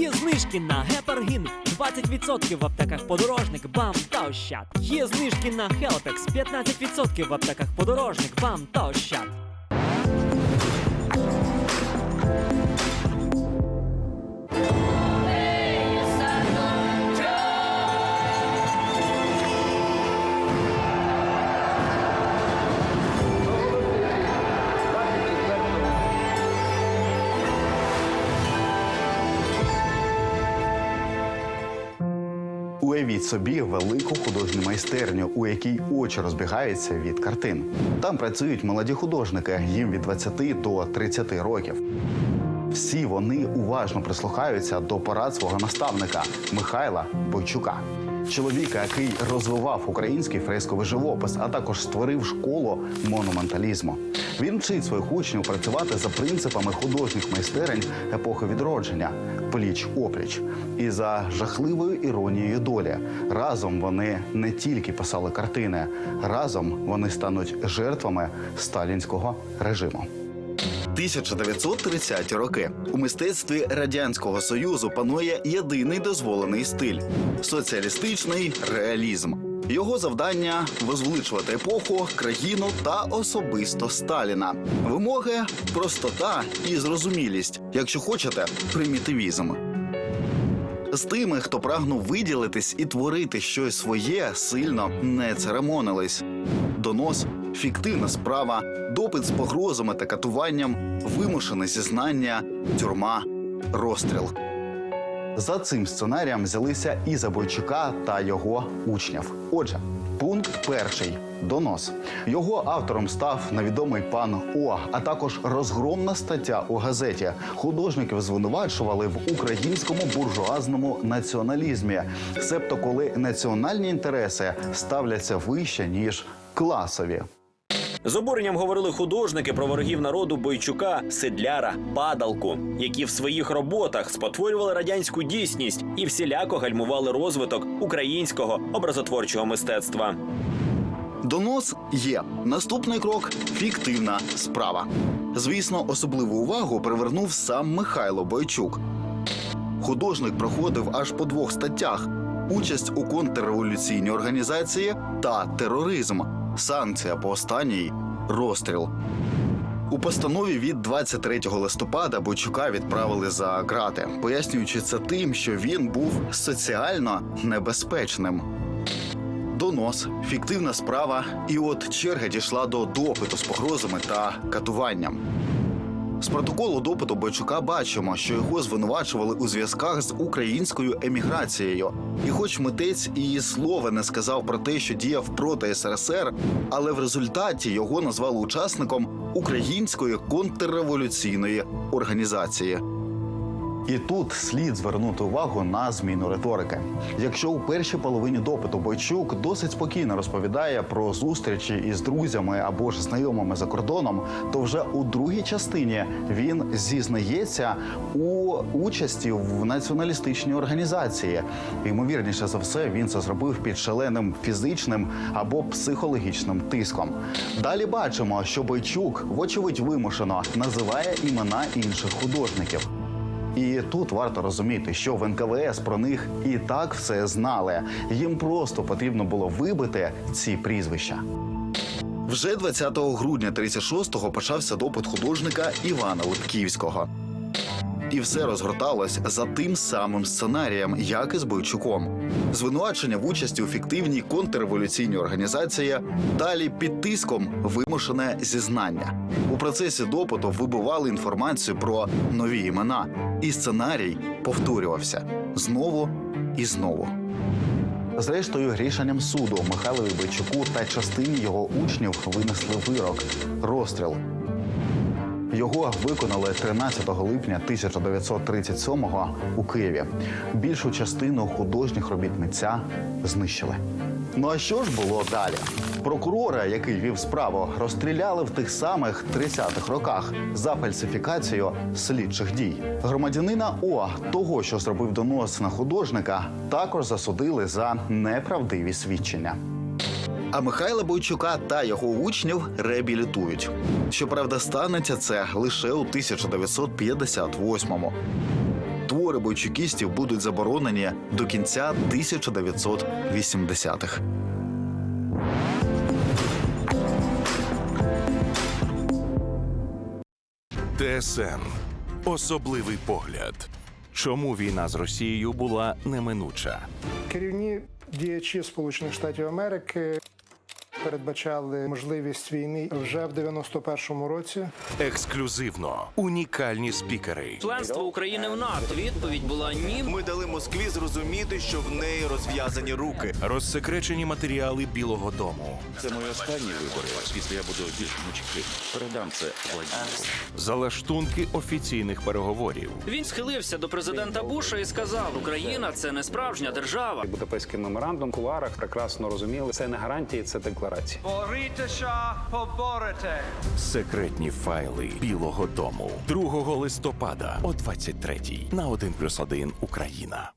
Є знижки на гепаргін 20% в аптеках подорожник, бам та ощад. Є знижки на Хелпекс 15% в аптеках подорожник, бам та ощад. Уявіть собі велику художню майстерню, у якій очі розбігаються від картин. Там працюють молоді художники, їм від 20 до 30 років. Всі вони уважно прислухаються до порад свого наставника Михайла Бойчука, чоловіка, який розвивав український фресковий живопис, а також створив школу монументалізму. Він вчить своїх учнів працювати за принципами художніх майстерень епохи відродження пліч опліч. І за жахливою іронією долі разом вони не тільки писали картини, разом вони стануть жертвами сталінського режиму. 1930 роки у мистецтві радянського союзу панує єдиний дозволений стиль соціалістичний реалізм. Його завдання возвеличувати епоху, країну та особисто Сталіна. Вимоги простота і зрозумілість. Якщо хочете, примітивізм. З тими, хто прагнув виділитись і творити щось своє, сильно не церемонились. Донос, фіктивна справа, допит з погрозами та катуванням, вимушене зізнання, тюрма, розстріл. За цим сценарієм взялися і Забойчука та його учнів. Отже, пункт перший донос. Його автором став невідомий пан О, а також розгромна стаття у газеті. Художників звинувачували в українському буржуазному націоналізмі, себто коли національні інтереси ставляться вище ніж класові. З обуренням говорили художники про ворогів народу Бойчука, Седляра, Падалку, які в своїх роботах спотворювали радянську дійсність і всіляко гальмували розвиток українського образотворчого мистецтва. Донос є. Наступний крок фіктивна справа. Звісно, особливу увагу привернув сам Михайло Бойчук. Художник проходив аж по двох статтях: участь у контрреволюційній організації та тероризм. Санкція по останній розстріл. У постанові від 23 листопада Бойчука відправили за грати, пояснюючи це тим, що він був соціально небезпечним. Донос, фіктивна справа, і от черга дійшла до допиту з погрозами та катуванням. З протоколу допиту Бойчука бачимо, що його звинувачували у зв'язках з українською еміграцією. І хоч митець і слова не сказав про те, що діяв проти СРСР, але в результаті його назвали учасником української контрреволюційної організації. І тут слід звернути увагу на зміну риторики. Якщо у першій половині допиту Бойчук досить спокійно розповідає про зустрічі із друзями або ж знайомими за кордоном, то вже у другій частині він зізнається у участі в націоналістичній організації. Ймовірніше за все, він це зробив під шаленим фізичним або психологічним тиском. Далі бачимо, що Бойчук, вочевидь, вимушено називає імена інших художників. І тут варто розуміти, що в НКВС про них і так все знали. Їм просто потрібно було вибити ці прізвища. Вже 20 грудня 36-го почався допит художника Івана Липківського. І все розгорталось за тим самим сценарієм, як і з Бойчуком. Звинувачення в участі у фіктивній контрреволюційній організації, далі під тиском вимушене зізнання. У процесі допиту вибивали інформацію про нові імена, і сценарій повторювався знову і знову. Зрештою, рішенням суду Михайлові Бойчуку та частині його учнів винесли вирок розстріл. Його виконали 13 липня 1937-го у Києві. Більшу частину художніх робіт митця знищили. Ну а що ж було далі? Прокурора, який вів справу, розстріляли в тих самих 30-х роках за фальсифікацію слідчих дій. Громадянина О, того, що зробив донос на художника, також засудили за неправдиві свідчення. А Михайла Бойчука та його учнів реабілітують. Щоправда, станеться це лише у 1958-му. твори бойчукістів будуть заборонені до кінця 1980-х. ТСН особливий погляд. Чому війна з Росією була неминуча? Керівні діячі Сполучених Штатів Америки передбачали можливість війни вже в 91-му році. Ексклюзивно унікальні спікери. Членство України в НАТО. Відповідь була ні. Ми дали Москві зрозуміти, що в неї розв'язані руки. Розсекречені матеріали Білого Дому. Це мої останні вибори. Після я буду більш мучки. Передам це Владимиру. Залаштунки офіційних переговорів. Він схилився до президента Буша і сказав: Україна це не справжня держава. Будапештський меморандум в кулуарах прекрасно розуміли. Це не гарантії, це декларації. Борітеся, поборете. Секретні файли Білого Дому 2 листопада о 23 на 1+,1 Україна.